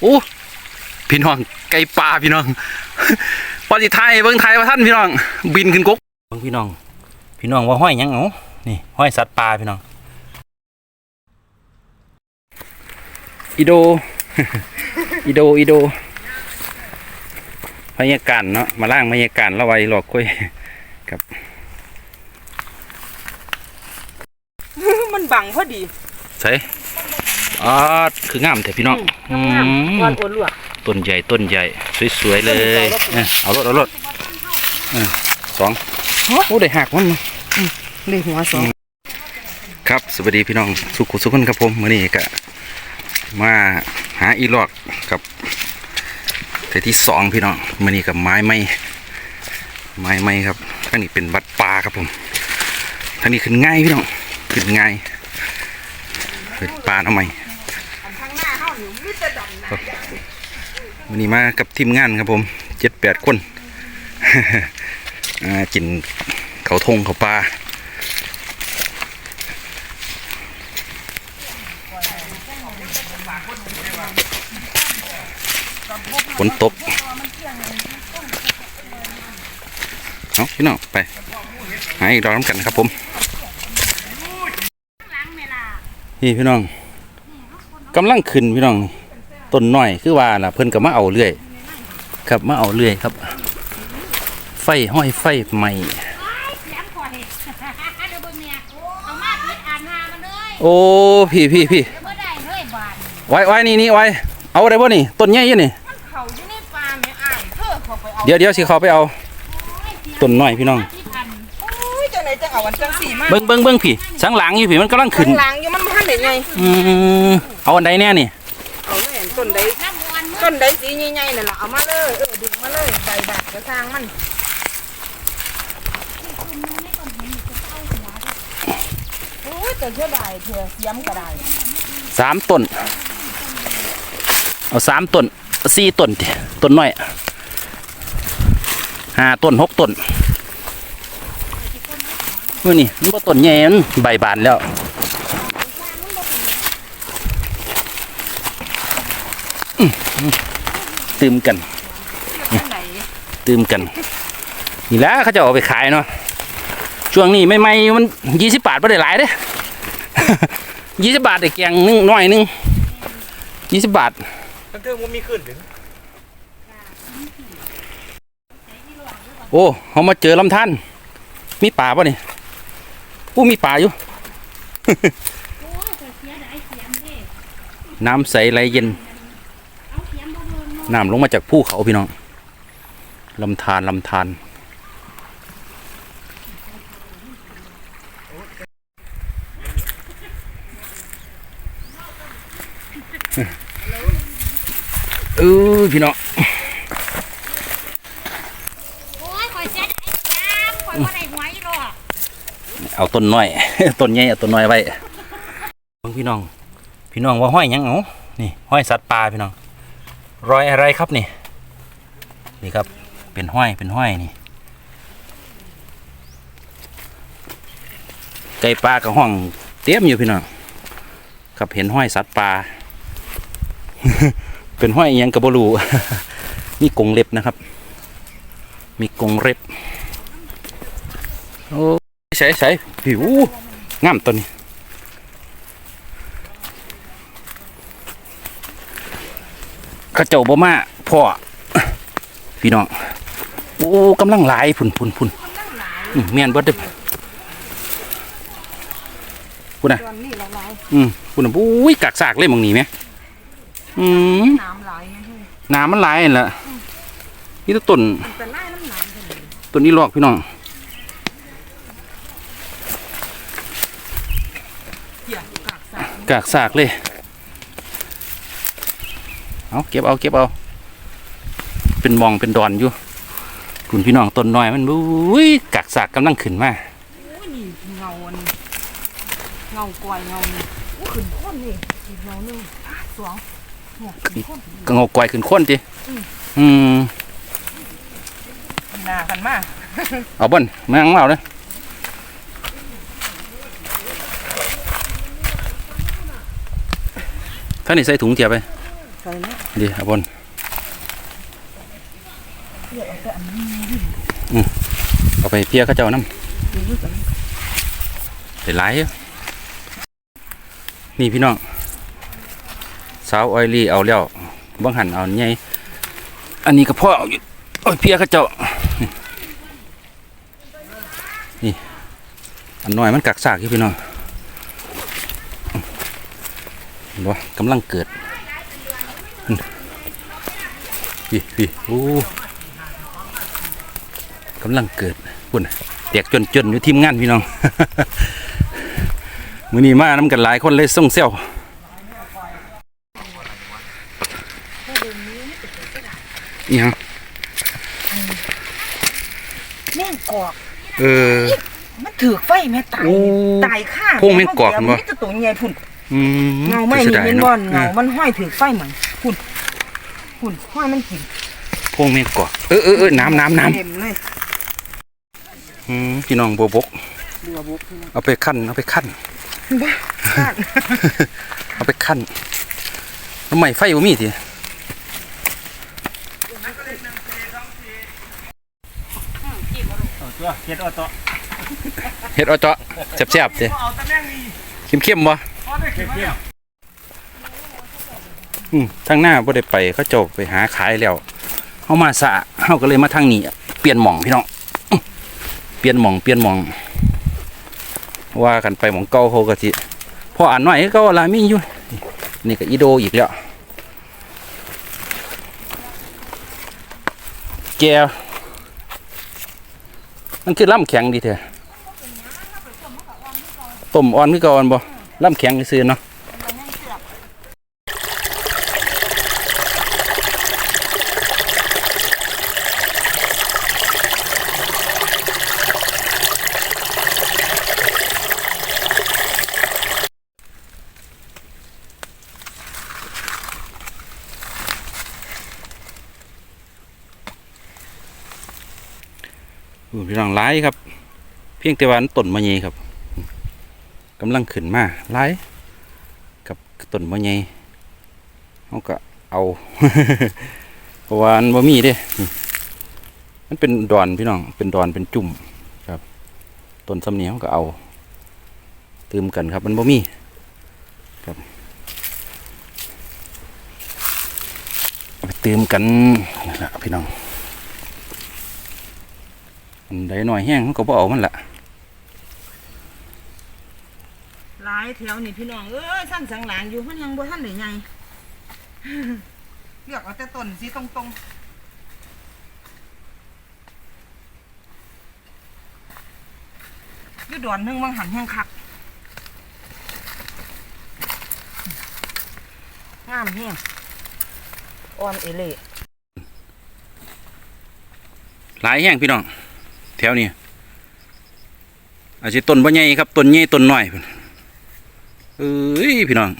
โอ้พี่น้องไก่ป่าพี่น้องปฏิไทยเบิ่งไทยว่าท่านพี่น้อง บินขึ้นกกเบิ่งพี่น้อง พี่น้องว่าห้อยหยังเอานี่ห้อยสัตว์ป่าพี่น้องอีโดอีโดอีโดพยาการเนาะมาล่างพยาการละไว้หลอกกล้วยมันบังพอดีใส่ อ๋อคืองามแต่พี่น้องอืมวันโอนลวกต้นใหญ่ต้นใหญ่ สวยๆเลยเอารถเอารถสองโอ้ได้หักมันเลยหัวสองครับสวัสดีพี่น้องสุขุสุขคนครับผมมื่อนี้ก็มาหาอีลอกกับเทอที่สองพี่น้องมื่อนี้กับไม้ไม้ไม้ไม้ครับท่านี้เป็นบัดปลาครับผมท่านี้ขึ้นง่ายพี่น้องขึ้นง่ายเป็นปลาเอาใหม่ วันนี้มากับทีมงานครับผมเจ็ดแปดคนกินเขาทงเขาปลาฝนตกเอาพี่น้องไปหาอีกรอบน้ำกันครับผม นี่พี่น้อง กำลังขึ้นพี่น้องต้นน้อยคือว่าล่ะเพิ่นก็มาเอาเรื่อย ครับมาเอาเรื่อยครับ ไฟห้อยไฟใหม่แหลมก่อนเลยเดี๋ยวเบิ่งเนี่ยเอามาพิดอ่านหามันเลยโอ้พี่พี่พี่เดี๋ยวเมื่อได้เลยบานไว้ไว้นี่นี่ไว้เอาอะไรบ่นี่ต้นใหญ่ยี่นี่เขาอยู่ในป่าแม่อ้ายเธอเขาไปเอาเดี๋ยวเดี๋ยวสิเขาไปเอาต้นน้อยพี่น้องพิดอ่านโอ้ยจังไหนจะเอาอันจังสีมาเบิ่งเบิ่งเบิ่งพี่สังหลังอยู่พี่มันกำลังขึ้น ข้างหลังอยู่มันบ่ทันได้ไงอืมเอาอันใดแน่นี่เอาเลยอันต้นใดน้ำมันมือต้นใดสีใหญ่ๆนั่นล่ะเอามาเลยเออดึงมาเลยใบดักกระทางมันโอ้ยแต่เชื่อได้เถอะย้ำก็ได้สามต้นเอาสามต้นสี่ต้นติต้นน้อยห้าต้นหกต้นมื่อนี่มันบ่ต้นใหญ่มันใบบานแล้ว ตื่มกันจังไหนตื่มกันนี่แหละเขาจะเอาไปขายเนาะช่วงนี้ไม่ไม่ๆมันยี่สิบบาทไม่ได้หลายเด้ยี่สิบบาทได้แกงหนึงหน่อยหนึงยี่สิบบาททั้งเทิงว่ามีขึ้นถึงโอ้เขามาเจอลำธารมีป่าป่ะนี่อู้มีป่าอยู่โอ้ยเสียดายเสียมเด้น้ำใสไหลเย็น เอาเสียมบ่เบิ่งเนาะน้ำลงมาจากภูเขาพี่น้องลำธารลำธารเออพี่น้องโอ้ยคอยเสียดายเสียมคอยบ่ได้หวยหรอกเอาต้นน้อยต้นใหญ่เอาต้นน้อยไว้เบิ่งพี่น้อง พี่น้องว่าห้อยหยังเอานี่ห้อยสัตว์ป่าพี่น้อง รอยอะไรครับนี่ นี่ครับ เป็นห้อย เป็นห้อยนี่ ไก่ปลากับห้องเตรียมอยู่พี่น้อง ครับเห็นห้อยสัตว์ป่าเป็นห้อยอยังกับบรูมีกงเล็บนะครับ มีกงเล็บ โอ้ใส่ใส่ผิวงามตัวนี้ ข้าเจ้าบ่มาพ่อพี่น้องโอ้กำลังหลายพุ่นพุ่นพุ่นอืมแม่นบดเด้อพุ่นนะอืมพุ่นน่ะอุ้ยกากซากเลยมองนี้แหมอืมน้ำไหลน้ำมันหลายนั่นล่ะนี่ต้นมันเป็นไล่น้ำหนามเท่านั้นต้นนี้ลอกพี่น้องกากสากกากซากเลย เอาเก็บเอาเก็บเอา เป็นหมองเป็นดอนอยู่คุณพี่น้องต้นน้อยมันอุ้ยกากซากกำลังขึ้นมาโอ้ยนี่เงาอันเงากวายเงานี่โอ้ขึ้นข้นนี่อีกเงาหนึงอะสองเนี่ยขึ้นข้นก็งอกกวยขึ้นข้นจิอืมหน้ากันมาเอาบ่นแม่งเอาเลยท่านนี่ใส่ถุงเทียบไปส่เนาะ ดีอาบนเดี๋ยวเอาแต่อันเอาไปเพียข้าเจ้าน้ดูด้วยกันำไปหลายนี่พี่น้องสาวออยลี่เอาแล้วบังหันเอาใหญ่อันนี้ก็พ่อเอาอยู่เอาไปเพียข้าเจ้านี่อันน้อยมันกักซากอยู่พี่น้องบ่กำลังเกิด พี่พี่โอ้กำลังเกิดปุ่นน่ะแตกจนจนๆอยู่ทีมงานพี่น้องมือนี้มาน้ำกันหลายคนเลยส่งเซลนี่ฮะแม่งกอกเออมันถือไฟแม่ตายโอ้ตายข้าพวกแม่งกอกมันบ่มันจะตัวใหญ่พุ่น อืมเงาไม่สีมียดายเป็นอะบอลเงาเออมันห้อยถือไฟเหมือนพุ่นพุ่นห้อยมันกินพวกแม่งกอกเออเออเออน้ำน้ำน้เต็มเลยำอืมพี่น้องโบบกบัวบุกพี่น้องเอาไปขั้นเอาไปขั้นบ้าบ้านเอาไปขั้นน้ำใหม่ไฟบ่มีทีตัวเฮ็ดเอาต่อเฮ็ดเอาเจาะแซ่บๆทีเอาตะแม่งนี่เข้มๆบ่พ อืมทางหน้าบ่ได้ไปเขาเจ้าไปหาขายแล้วเฮามาสะเฮาก็เลยมาทางนี้ เปลี่ยนหม่องพี่น้องเปลี่ยนหม่องเปลี่ยนหม่อง ว่ากันไปหม่องเก่าเขาก็สิพออ่านหน่อยก็ว่าลามีอยู่นี่ก็อีโดอีกแล้วแกมันคือล่ำแข็งดีเถอะต้มอ่อนคือก่อนบ่ ล่ำแข็งซื่อเนาะอู้พี่น้องหลายครับ เพียงแต่ว่าต้นมะเยครับ กำลังขึ้นมาหลายกับต้นมะเยเขาก็เอาเพราะว่ามันบ่มีเด้นี่มันเป็นดอนพี่น้อง เป็นดอนเป็นจุ่มครับ ต้นสำเนียงก็เอาตืมกันครับ มันบ่มีครับเอาไปตืมกันนี่แหละพี่น้องอันใดหน่อยแห้งมันก็บ่เอามันละ หลาย แถวนี่พี่น้องเอ้ยสั้นสังหลางอยู่มันยังบ่ทันได้ใหญ่เลือกเอาแต่ต้นสีตรงๆอยู่ดอนนึงบางหันแห้งคักงามแห้งอ่อนเอเล่หลายแห้งพี่น้อง แถวนี้อาจจะต้นบ่ใหญ่ครับ ต้นใหญ่ต้นน้อยพุ่น เอ้ยพี่น้อง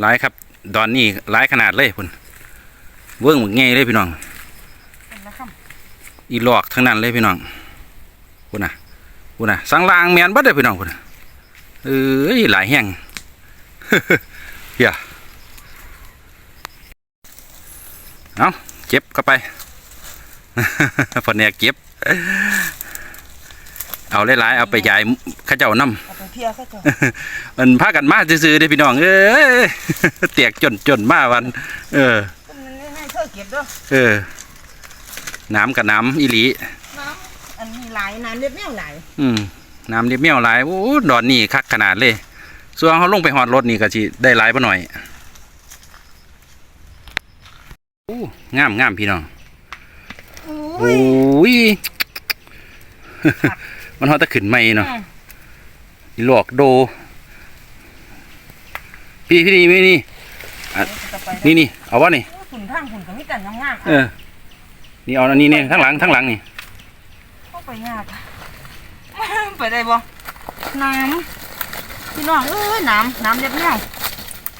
หลายครับ ดอนนี้หลายขนาดเลยพุ่นเวิ้งหมกใหญ่เลยพี่น้องอีหลอกทั้งนั้นเลยพี่น้องพุ่นน่ะพุ่นน่ะสังลางแมนบัดเลยพี่น้องพุ่นเอ้ยหลายแห้งเฮียเอาเก็บเข้าไปพอเนี่ยเก็บ เอาหลายๆเอาไปยายเข้าเจ้าน้ำเอาไปเพียเขาเจ้าำมันพากันมาซื้อๆเด้อพี่น้องเอ้ยเตียกจนจนๆมาวัน เออมันไม่ให้เธอเก็บเด้วยเออ น้ำกับน้ำอีหลีน้ำอันนี้หลายน้ำเล็บแมวหลายอืมน้ำเรียบเมี่ยวหลายโอ้ดอนนี่คักขนาดเลยส่วนเขาลงไปหอดรถนี่ก็สิได้หลายปะหน่อยโอ้งามงามพี่น้องโอ้โอ้ยย มันฮอดแตะขึ้นไม่เนาะอีหลอกโด พี่พี่นี่พี่นี่จะไปนี่นี่เอาวะนี่หุ่นทางหุ่นก็มีแต่งามๆเออ นี่เอาอันนี้เนี่ยทั้งหลังทั้งหลังนี่เข้าไปยากไปได้บ่น้ำพี่น้องเอ้ยน้ำน้ำเล็บแมว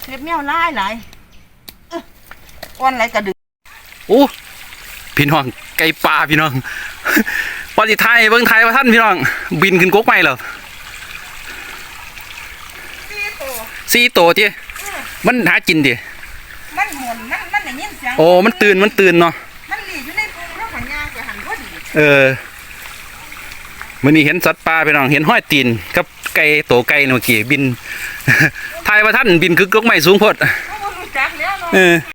เล็บแมวหลายหลายเอ้ออ้วนไหลกระดึกโอ้พี่น้องไก่ปลาพี่น้องป อจิไทยเบิ้งไทยว่าท่านพี่น้อง บินขึ้นกกไม่เหรอสี่ตัวสี่โตวจีมันหากินดิยังโอ้ มันตื่น มันตื่นเนาะ มันหลีอยู่ในภูเขาก็ย่างไปหันพอดี เออมื้อนี้เห็นสัตว์ป่าพี่น้อง เห็นห้อยตีนกับไก่โตไก่เมื่อกี้บินทายว่าท่านบินคือกกไม้สูงโพดเขาบ่รู้จักแล้วเนาะเออ